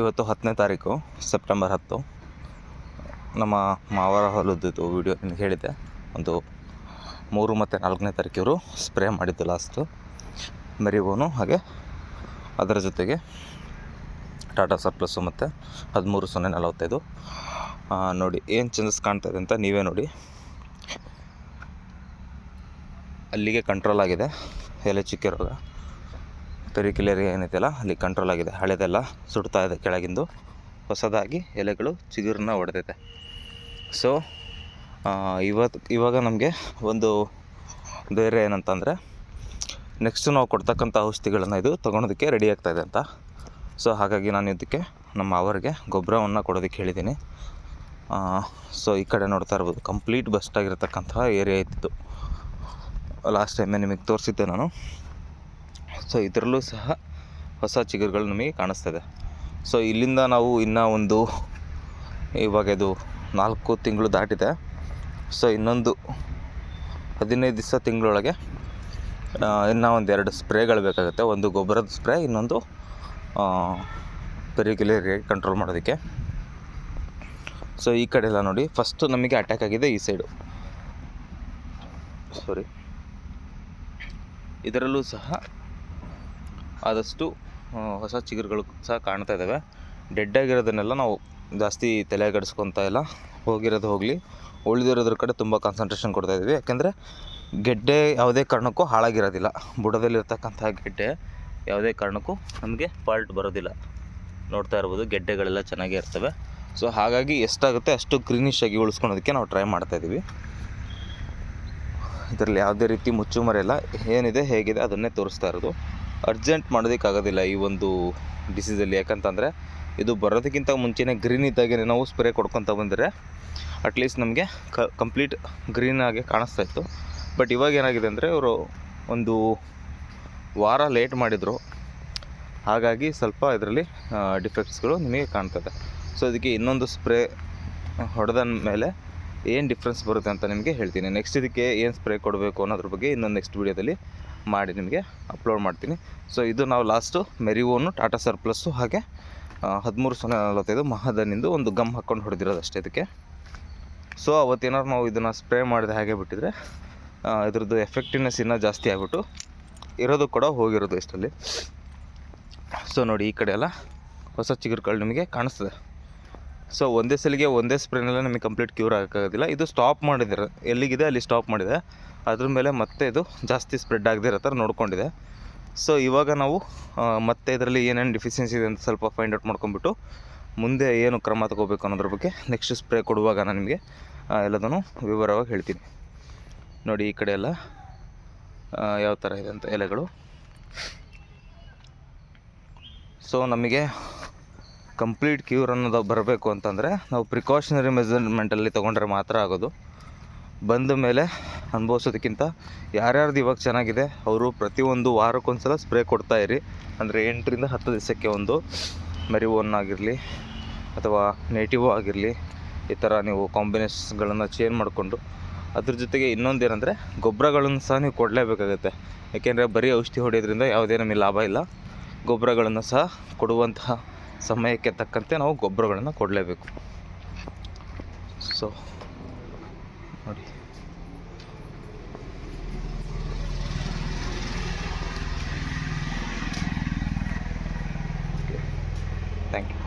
ಇವತ್ತು ಹತ್ತನೇ ತಾರೀಕು, ಸೆಪ್ಟೆಂಬರ್ ಹತ್ತು. ನಮ್ಮ ಮಾವರ ಹೊಲದ್ದು ವೀಡಿಯೋ ಹೇಳಿದ್ದೆ. ಒಂದು ಮೂರು ಮತ್ತು ನಾಲ್ಕನೇ ತಾರೀಕಿವರು ಸ್ಪ್ರೇ ಮಾಡಿದ್ದು ಲಾಸ್ಟು ಮೆರಿಗೋನು ಹಾಗೆ ಅದರ ಜೊತೆಗೆ ಟಾಟಾ ಸರ್ಪ್ಲಸ್ಸು ಮತ್ತು ಹದಿಮೂರು ಸೊನ್ನೆ ನಲವತ್ತೈದು. ನೋಡಿ ಏನು ಚೇಂಜಸ್ ಕಾಣ್ತಾ ಇದೆ ಅಂತ ನೀವೇ ನೋಡಿ. ಅಲ್ಲಿಗೆ ಕಂಟ್ರೋಲ್ ಆಗಿದೆ. ಎಲೆ ಚಿಕ್ಕ ರೋಗ ಪೆರಿಕಿಲೇರಿ ಏನಿದೆಯಲ್ಲ ಅಲ್ಲಿ? ಕಂಟ್ರೋಲ್ ಆಗಿದೆ. ಹಳೆದೆಲ್ಲ ಸುಡ್ತಾ ಇದೆ ಕೆಳಗಿಂದು. ಹೊಸದಾಗಿ ಎಲೆಗಳು ಚಿಗುರನ್ನ ಹೊಡೆದಿದೆ. ಸೊ ಇವತ್ತು ಇವಾಗ ನಮಗೆ ಒಂದು ಬೇರೆ ಏನಂತಂದರೆ ನೆಕ್ಸ್ಟ್ ನಾವು ಕೊಡ್ತಕ್ಕಂಥ ಔಷಧಿಗಳನ್ನು ಇದು ತೊಗೊಳೋದಕ್ಕೆ ರೆಡಿ ಆಗ್ತಾಯಿದೆ ಅಂತ. ಸೊ ಹಾಗಾಗಿ ನಾನು ಇದಕ್ಕೆ ನಮ್ಮ ಅವರಿಗೆ ಗೊಬ್ಬರವನ್ನು ಕೊಡೋದಕ್ಕೆ ಹೇಳಿದ್ದೀನಿ. ಸೊ ಈ ಕಡೆ ನೋಡ್ತಾ ಇರ್ಬೋದು. ಕಂಪ್ಲೀಟ್ ಬಸ್ಟ್ ಆಗಿರತಕ್ಕಂಥ ಏರಿಯಾ ಇತ್ತು ಲಾಸ್ಟ್ ಟೈಮೇ ನಿಮಗೆ ತೋರಿಸಿದ್ದೆ ನಾನು. ಸೊ ಇದರಲ್ಲೂ ಸಹ ಹೊಸ ಚಿಗುರುಗಳು ನಮಗೆ ಕಾಣಿಸ್ತದೆ. ಸೊ ಇಲ್ಲಿಂದ ನಾವು ಇನ್ನೂ ಒಂದು ಇವಾಗ ಇದು ನಾಲ್ಕು ತಿಂಗಳು ದಾಟಿದೆ. ಸೊ ಇನ್ನೊಂದು ಹದಿನೈದು ದಿವಸ ತಿಂಗಳೊಳಗೆ ಇನ್ನೂ ಒಂದು ಎರಡು ಸ್ಪ್ರೇಗಳು ಬೇಕಾಗುತ್ತೆ. ಒಂದು ಗೊಬ್ಬರದ ಸ್ಪ್ರೇ, ಇನ್ನೊಂದು ಪೆರಿಕ್ಯುಲರಿ ಕಂಟ್ರೋಲ್ ಮಾಡೋದಕ್ಕೆ. ಸೊ ಈ ಕಡೆ ಎಲ್ಲ ನೋಡಿ ಫಸ್ಟು ನಮಗೆ ಅಟ್ಯಾಕ್ ಆಗಿದೆ ಈ ಸೈಡು ಸಾರಿ ಇದರಲ್ಲೂ ಸಹ ಆದಷ್ಟು ಹೊಸ ಚಿಗುರುಗಳು ಸಹ ಕಾಣ್ತಾ ಇದ್ದಾವೆ ಡೆಡ್ ಆಗಿರೋದನ್ನೆಲ್ಲ ನಾವು ಜಾಸ್ತಿ ತಲೆಗಡಿಸ್ಕೊತಾ ಇಲ್ಲ. ಹೋಗಿರೋದು ಹೋಗಲಿ. ಉಳಿದಿರೋದ್ರ ಕಡೆ ತುಂಬ ಕಾನ್ಸಂಟ್ರೇಷನ್ ಕೊಡ್ತಾ ಇದ್ದೀವಿ ಯಾಕೆಂದರೆ ಗೆಡ್ಡೆ ಯಾವುದೇ ಕಾರಣಕ್ಕೂ ಹಾಳಾಗಿರೋದಿಲ್ಲ. ಬುಡದಲ್ಲಿರ್ತಕ್ಕಂಥ ಗೆಡ್ಡೆ ಯಾವುದೇ ಕಾರಣಕ್ಕೂ ನಮಗೆ ಫಾಲ್ಟ್ ಬರೋದಿಲ್ಲ. ನೋಡ್ತಾ ಇರ್ಬೋದು, ಗೆಡ್ಡೆಗಳೆಲ್ಲ ಚೆನ್ನಾಗೇ ಇರ್ತವೆ. ಸೊ ಹಾಗಾಗಿ ಎಷ್ಟಾಗುತ್ತೆ ಅಷ್ಟು ಗ್ರೀನಿಶ್ ಆಗಿ ಉಳಿಸ್ಕೊಳೋದಕ್ಕೆ ನಾವು ಟ್ರೈ ಮಾಡ್ತಾ ಇದ್ದೀವಿ ಇದರಲ್ಲಿ ಯಾವುದೇ ರೀತಿ ಮುಚ್ಚುಮರೆ ಇಲ್ಲ. ಏನಿದೆ, ಹೇಗಿದೆ ಅದನ್ನೇ ತೋರಿಸ್ತಾ ಇರೋದು. ಅರ್ಜೆಂಟ್ ಮಾಡೋದಕ್ಕಾಗೋದಿಲ್ಲ ಈ ಒಂದು ಡಿಸೀಸಲ್ಲಿ ಯಾಕಂತಂದರೆ ಇದು ಬರೋದಕ್ಕಿಂತ ಮುಂಚೆನೇ ಗ್ರೀನ್ ಇದ್ದಾಗೆ ನಾವು ಸ್ಪ್ರೇ ಕೊಡ್ಕೊತ ಬಂದರೆ ಅಟ್ಲೀಸ್ಟ್ ನಮಗೆ ಕಂಪ್ಲೀಟ್ ಗ್ರೀನ್ ಆಗಿ ಕಾಣಿಸ್ತಾ ಇತ್ತು. ಬಟ್ ಇವಾಗ ಏನಾಗಿದೆ ಅಂದರೆ ಅವರು ಒಂದು ವಾರ ಲೇಟ್ ಮಾಡಿದರು. ಹಾಗಾಗಿ ಸ್ವಲ್ಪ ಇದರಲ್ಲಿ ಡಿಫೆಕ್ಟ್ಸ್ಗಳು ನಿಮಗೆ ಕಾಣ್ತದೆ. ಸೊ ಅದಕ್ಕೆ ಇನ್ನೊಂದು ಸ್ಪ್ರೇ ಹೊಡೆದ ಮೇಲೆ ಏನು ಡಿಫ್ರೆನ್ಸ್ ಬರುತ್ತೆ ಅಂತ ನಿಮಗೆ ಹೇಳ್ತೀನಿ. ನೆಕ್ಸ್ಟ್ ಇದಕ್ಕೆ ಏನು ಸ್ಪ್ರೇ ಕೊಡಬೇಕು ಅನ್ನೋದ್ರ ಬಗ್ಗೆ ಇನ್ನೊಂದು ನೆಕ್ಸ್ಟ್ ವೀಡಿಯೋದಲ್ಲಿ ಮಾಡಿ ನಿಮಗೆ ಅಪ್ಲೋಡ್ ಮಾಡ್ತೀನಿ. ಸೊ ಇದು ನಾವು ಲಾಸ್ಟು ಮೆರಿವೋನು, ಟಾಟಾ ಸರ್ಪ್ಲಸ್ಸು ಹಾಗೆ ಹದಿಮೂರು ಸೊನ್ನೆ ನಲವತ್ತೈದು ಮಹದನಿಂದು ಒಂದು ಗಮ್ ಹಾಕ್ಕೊಂಡು ಹೊಡೆದಿರೋದು ಅಷ್ಟೇ ಇದಕ್ಕೆ. ಸೊ ಅವತ್ತೇನಾದ್ರು ನಾವು ಇದನ್ನು ಸ್ಪ್ರೇ ಮಾಡಿದೆ ಹಾಗೆ ಬಿಟ್ಟಿದ್ರೆ ಇದ್ರದ್ದು ಎಫೆಕ್ಟಿವ್ನೆಸ್ ಇನ್ನೂ ಜಾಸ್ತಿ ಆಗಿಬಿಟ್ಟು ಇರೋದು ಕೂಡ ಹೋಗಿರೋದು ಇಷ್ಟಲ್ಲಿ ಸೊ ನೋಡಿ ಈ ಕಡೆ ಎಲ್ಲ ಹೊಸ ಚಿಗುರುಗಳು ನಿಮಗೆ ಕಾಣಿಸ್ತದೆ. ಸೊ ಒಂದೇ ಸಲಿಗೆ ಒಂದೇ ಸ್ಪ್ರೇನೆಲ್ಲ ನಮಗೆ ಕಂಪ್ಲೀಟ್ ಕ್ಯೂರ್ ಆಗೋಕ್ಕಾಗೋದಿಲ್ಲ. ಇದು ಸ್ಟಾಪ್ ಮಾಡಿದ್ದಾರೆ ಎಲ್ಲಿಗಿದೆ ಅಲ್ಲಿ ಸ್ಟಾಪ್ ಮಾಡಿದೆ. ಅದ್ರ ಮೇಲೆ ಮತ್ತೆ ಇದು ಜಾಸ್ತಿ ಸ್ಪ್ರೆಡ್ ಆಗದೆ ಇರೋ ಥರ ನೋಡ್ಕೊಂಡಿದೆ. ಸೊ ಇವಾಗ ನಾವು ಮತ್ತೆ ಇದರಲ್ಲಿ ಏನೇನು ಡಿಫಿಷಿಯನ್ಸಿ ಇದೆ ಅಂತ ಸ್ವಲ್ಪ ಫೈಂಡ್ ಔಟ್ ಮಾಡ್ಕೊಂಬಿಟ್ಟು ಮುಂದೆ ಏನು ಕ್ರಮ ತಗೋಬೇಕು ಅನ್ನೋದ್ರ ಬಗ್ಗೆ ನೆಕ್ಸ್ಟ್ ಸ್ಪ್ರೇ ಕೊಡುವಾಗ ನಾನು ನಿಮಗೆ ಎಲ್ಲದನ್ನು ವಿವರವಾಗಿ ಹೇಳ್ತೀನಿ. ನೋಡಿ, ಈ ಕಡೆ ಎಲ್ಲ ಯಾವ ಥರ ಇದೆ ಅಂತ ಎಲೆಗಳು. ಸೊ ನಮಗೆ ಕಂಪ್ಲೀಟ್ ಕ್ಯೂರ್ ಅನ್ನೋದು ಬರಬೇಕು ಅಂತಂದರೆ ನಾವು ಪ್ರಿಕಾಷನರಿ ಮೆಜರ್ಮೆಂಟಲ್ಲಿ ತೊಗೊಂಡ್ರೆ ಮಾತ್ರ ಆಗೋದು. ಬಂದ ಮೇಲೆ ಅನುಭವಿಸೋದಕ್ಕಿಂತ ಯಾರ್ಯಾರ್ದು ಇವಾಗ ಚೆನ್ನಾಗಿದೆ, ಅವರು ಪ್ರತಿಯೊಂದು ವಾರಕ್ಕೊಂದ್ಸಲ ಸ್ಪ್ರೇ ಕೊಡ್ತಾ ಇರಿ. ಅಂದರೆ ಎಂಟರಿಂದ ಹತ್ತು ದಿವಸಕ್ಕೆ ಒಂದು ಮೆರಿವೋನ್ ಆಗಿರಲಿ ಅಥವಾ ನೇಟಿವೋ ಆಗಿರಲಿ, ಈ ಥರ ನೀವು ಕಾಂಬಿನೇಷನ್ಗಳನ್ನು ಚೇಂಜ್ ಮಾಡಿಕೊಂಡು ಅದ್ರ ಜೊತೆಗೆ ಇನ್ನೊಂದು ಏನಂದರೆ ಗೊಬ್ಬರಗಳನ್ನು ಸಹ ನೀವು ಕೊಡಲೇಬೇಕಾಗುತ್ತೆ. ಯಾಕೆಂದರೆ ಬರೀ ಔಷಧಿ ಹೊಡೆಯೋದ್ರಿಂದ ಯಾವುದೇ ನಮಗೆ ಲಾಭ ಇಲ್ಲ. ಗೊಬ್ಬರಗಳನ್ನು ಸಹ ಕೊಡುವಂತಹ ಸಮಯಕ್ಕೆ ತಕ್ಕಂತೆ ನಾವು ಗೊಬ್ಬರಗಳನ್ನು ಕೊಡಲೇಬೇಕು. ಸೊ ನೋಡಿ. Thank you